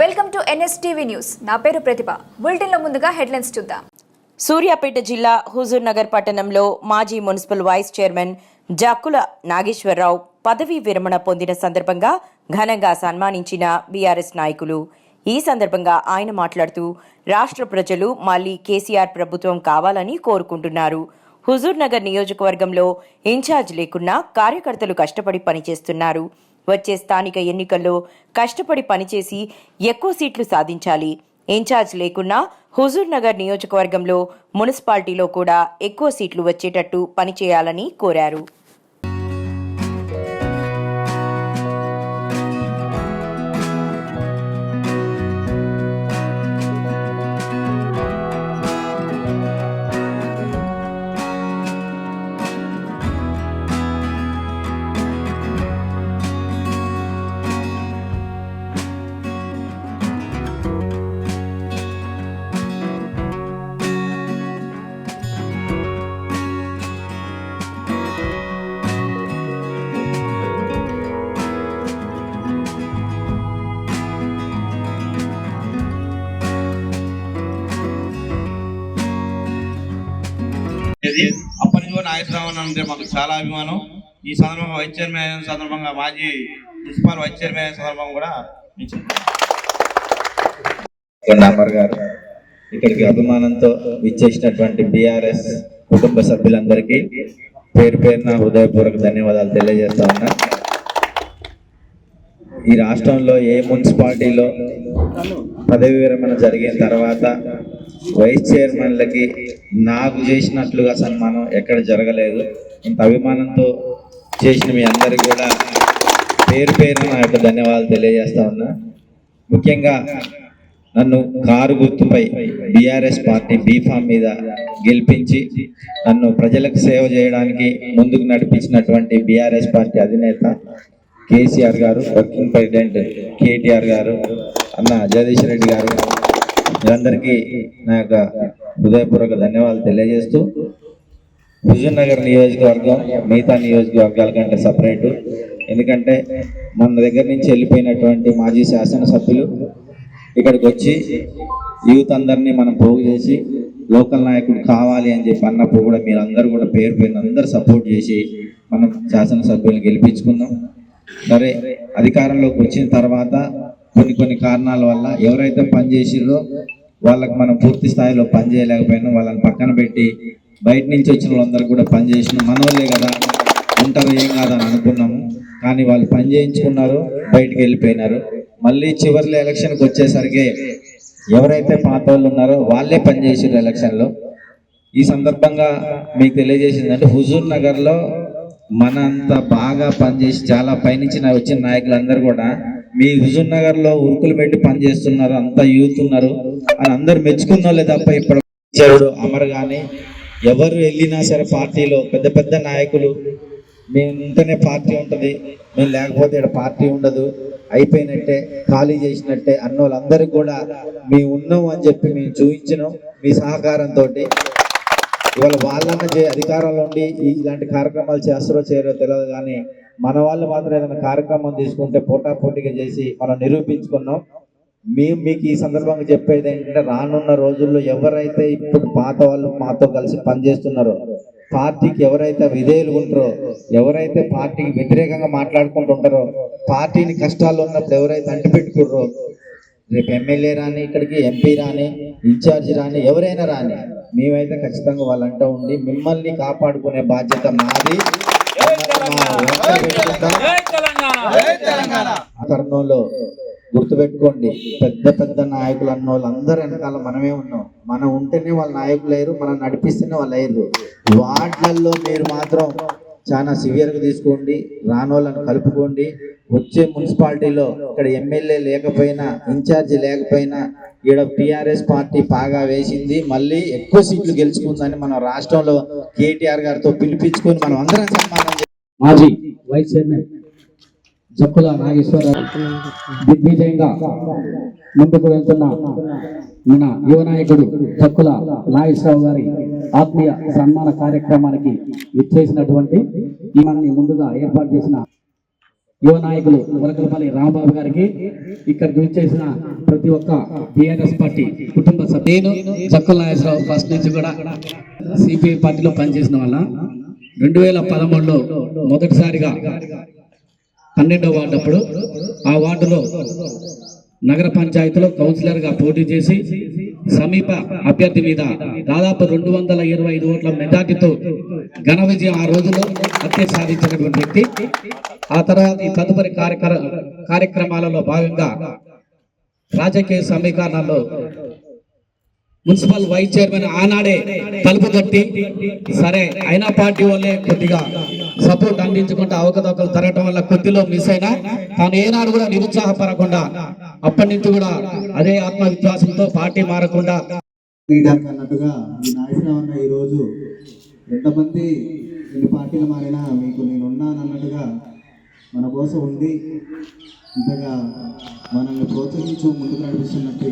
Welcome to NSTV news. నా పేరు ప్రతిభ. బులెటిన్లో ముందుగా హెడ్లైన్స్ చూద్దాం. సూర్యాపేట జిల్లా హుజూర్ నగర్ పట్టణంలో మాజీ municipal vice chairman Jakula Nageswararao పదవీ విరమణ పొందిన సందర్భంగా ఘనంగా సన్మానించిన బీఆర్ఎస్ నాయకులు. ఈ సందర్భంగా ఆయన మాట్లాడుతూ రాష్ట్ర ప్రజలు మళ్ళీ కేసీఆర్ ప్రభుత్వం కావాలని కోరుకుంటున్నారు. హుజూర్ నగర్ నియోజకవర్గంలో ఇన్ఛార్జ్ లేకున్నా కార్యకర్తలు కష్టపడి పనిచేస్తున్నారు. వచ్చే స్థానిక ఎన్నికల్లో కష్టపడి పనిచేసి ఎక్కువ సీట్లు సాధించాలి. ఇన్ఛార్జ్ లేకున్నా హుజూర్ నగర్ నియోజకవర్గంలో మున్సిపాలిటీలో కూడా ఎక్కువ సీట్లు వచ్చేటట్టు పనిచేయాలని కోరారు. ఇది అప్పటి నుంచి కూడా నాగేశ్వరరావు అంటే మాకు చాలా అభిమానం. ఈ సందర్భంగా వైస్ చైర్మన్ సందర్భంగా మాజీ ప్రిన్సిపాల్ వైస్ చైర్మన్ సందర్భంగా కూడా అమర్ గారు ఇక్కడికి అభిమానంతో విచ్చేసినటువంటి బీఆర్ఎస్ కుటుంబ సభ్యులందరికీ పేరు పేరున హృదయపూర్వక ధన్యవాదాలు తెలియజేస్తా ఉన్నా. ఈ రాష్ట్రంలో ఏ మున్సిపాలిటీలో పదవి విరమణ జరిగిన తర్వాత వైస్ చైర్మన్లకి నాకు చేసినట్లుగా సన్మానం ఎక్కడ జరగలేదు. ఇంత అభిమానంతో చేసిన మీ అందరికి కూడా పేరు పేరు నా యొక్క ధన్యవాదాలు తెలియజేస్తా ఉన్నా. ముఖ్యంగా నన్ను కారు గుర్తుపై బీఆర్ఎస్ పార్టీ బీఫామ్ మీద గెలిపించి నన్ను ప్రజలకు సేవ చేయడానికి ముందుకు నడిపించినటువంటి బీఆర్ఎస్ పార్టీ అధినేత కేసీఆర్ గారు వర్కింగ్ ప్రెసిడెంట్ కేటీఆర్ గారు అన్న జగదీష్ రెడ్డి గారు మీరందరికీ నా యొక్క హృదయపూర్వక ధన్యవాదాలు తెలియజేస్తూ విజయనగర్ నగర్ నియోజకవర్గం మిగతా నియోజకవర్గాల కంటే సపరేటు. ఎందుకంటే మన దగ్గర నుంచి వెళ్ళిపోయినటువంటి మాజీ శాసనసభ్యులు ఇక్కడికి వచ్చి యూత్ అందరినీ మనం పోగు చేసి లోకల్ నాయకుడు కావాలి అని చెప్పి అన్నప్పుడు కూడా మీరు అందరూ కూడా పేరు పేరున అందరు సపోర్ట్ చేసి మనం శాసనసభ్యులను గెలిపించుకుందాం. సరే అధికారంలోకి వచ్చిన తర్వాత కొన్ని కొన్ని కారణాల వల్ల ఎవరైతే పనిచేసిర్రో వాళ్ళకి మనం పూర్తి స్థాయిలో పని చేయలేకపోయినా వాళ్ళని పక్కన పెట్టి బయట నుంచి వచ్చిన వాళ్ళందరూ కూడా పని చేసిన మనోళ్ళే కదా ఉంటారు ఏం కాదని అనుకున్నాము. కానీ వాళ్ళు పని చేయించుకున్నారు బయటికి వెళ్ళిపోయినారు. మళ్ళీ చివరిలో ఎలక్షన్కి వచ్చేసరికి ఎవరైతే పాత వాళ్ళు ఉన్నారో వాళ్ళే పనిచేసారు ఎలక్షన్లో. ఈ సందర్భంగా మీకు తెలియజేసిందంటే హుజూర్ నగర్లో మనంత బాగా పనిచేసి చాలా పైనుంచి వచ్చిన నాయకులందరూ కూడా మీ హుజూర్ నగర్లో ఉరుకులు పెట్టి పనిచేస్తున్నారు అంతా యూత్ ఉన్నారు. అని అందరు మెచ్చుకున్నోళ్ళే తప్ప ఇప్పుడు చెరుడు అమర్ కానీ ఎవరు వెళ్ళినా సరే పార్టీలో పెద్ద పెద్ద నాయకులు. మేము ఉంటేనే పార్టీ ఉంటుంది మేము లేకపోతే ఇక్కడ పార్టీ ఉండదు. అయిపోయినట్టే ఖాళీ చేసినట్టే అన్న వాళ్ళందరికీ కూడా మేము ఉన్నాం అని చెప్పి మేము చూపించినాం మీ సహకారంతో ఇవాళ వాళ్ళన్న అధికారంలో ఉండి ఇలాంటి కార్యక్రమాలు చేస్తారో చేయరో తెలియదు కానీ మన వాళ్ళు మాత్రం ఏదైనా కార్యక్రమం తీసుకుంటే పోటాపోటీగా చేసి మనం నిరూపించుకున్నాం. మేము మీకు ఈ సందర్భంగా చెప్పేది ఏంటంటే రానున్న రోజుల్లో ఎవరైతే ఇప్పుడు పాత వాళ్ళు మాతో కలిసి పనిచేస్తున్నారో పార్టీకి ఎవరైతే విధేయులు ఉంటారో ఎవరైతే పార్టీకి వ్యతిరేకంగా మాట్లాడుకుంటుంటారో పార్టీని కష్టాల్లో ఉన్నప్పుడు ఎవరైతే అంటిపెట్టుకుంటారో రేపు ఎమ్మెల్యే రాని ఇక్కడికి ఎంపీ రాని ఇన్ఛార్జి రాని ఎవరైనా రాని మేమైతే ఖచ్చితంగా వాళ్ళంట ఉండి మిమ్మల్ని కాపాడుకునే బాధ్యత మాది. తరుణంలో గుర్తుపెట్టుకోండి పెద్ద పెద్ద నాయకులు అన్న వాళ్ళందరూ వెనకాల మనమే ఉన్నాం. మనం ఉంటేనే వాళ్ళ నాయకులు లేరు మనం నడిపిస్తేనే వాళ్ళు అయ్యారు. వాటిల్లో మీరు మాత్రం చాలా సివియర్గా తీసుకోండి రానోళ్ళను కలుపుకోండి. వచ్చే మున్సిపాలిటీలో ఇక్కడ ఎమ్మెల్యే లేకపోయినా ఇన్ఛార్జ్ లేకపోయినా ఇక్కడ టీఆర్ఎస్ పార్టీ బాగా వేసింది మళ్ళీ ఎక్కువ సీట్లు గెలుచుకుందని మనం రాష్ట్రంలో కేటీఆర్ గారితో పిలిపించుకొని మనం అందరం సన్మానం మాజీ వైస్ చైర్మన్ జక్కుల నాగేశ్వరరావు దిగ్విజయంగా ముందుకు వెళ్తున్న మన యువ నాయకుడు జక్కుల నాగేశ్వరరావు గారి ఆత్మీయ సన్మాన కార్యక్రమానికి విచ్చేసినటువంటి ఈ ముందుగా ఏర్పాటు చేసిన యువ నాయకులు వరకలపల్లి రాంబాబు గారికి ఇక్కడికి విచ్చేసిన ప్రతి ఒక్క బిఆర్ఎస్ పార్టీ కుటుంబ సభ్యులు. చక్కుల నాగేశ్వరరావు ఫస్ట్ నుంచి కూడా సిపిఐ పార్టీలో పనిచేసిన వాళ్ళ. రెండు వేల పదమూడులో మొదటిసారిగా పన్నెండో వార్డు అప్పుడు ఆ వార్డులో నగర పంచాయతీలో కౌన్సిలర్గా పోటీ చేసి సమీప అభ్యర్థి మీద దాదాపు రెండు వందల ఇరవై ఐదు ఓట్ల మెజార్టీతో ఘన విజయం ఆ రోజులో హత్య సాధించినటువంటి వ్యక్తి. ఆ తర్వాత ఈ తదుపరి కార్యక్రమాలలో భాగంగా రాజకీయ సమీకరణాల్లో మున్సిపల్ వైస్ చైర్మన్ ఆనాడే తలుపు తట్టి సరే అయినా పార్టీ వాళ్ళే కొద్దిగా సపోర్ట్ అందించుకుంటూ అవకతవకలు తరగటం వల్ల కొద్దిలో మిస్ అయినా తాను ఏనాడు కూడా నిరుత్సాహపడకుండా అప్పటి నుంచి కూడా అదే ఆత్మవిశ్వాసంతో పార్టీ మారకుండా. అన్నట్టుగా ఈ రోజు ఎంతమంది ఎన్ని పార్టీలు మారినా మీకు నేను ఉన్నాను అన్నట్టుగా మన కోసం ఉండి ఇంతగా మనల్ని ప్రోత్సహించు ముందుకు నడిపిస్తున్నట్టు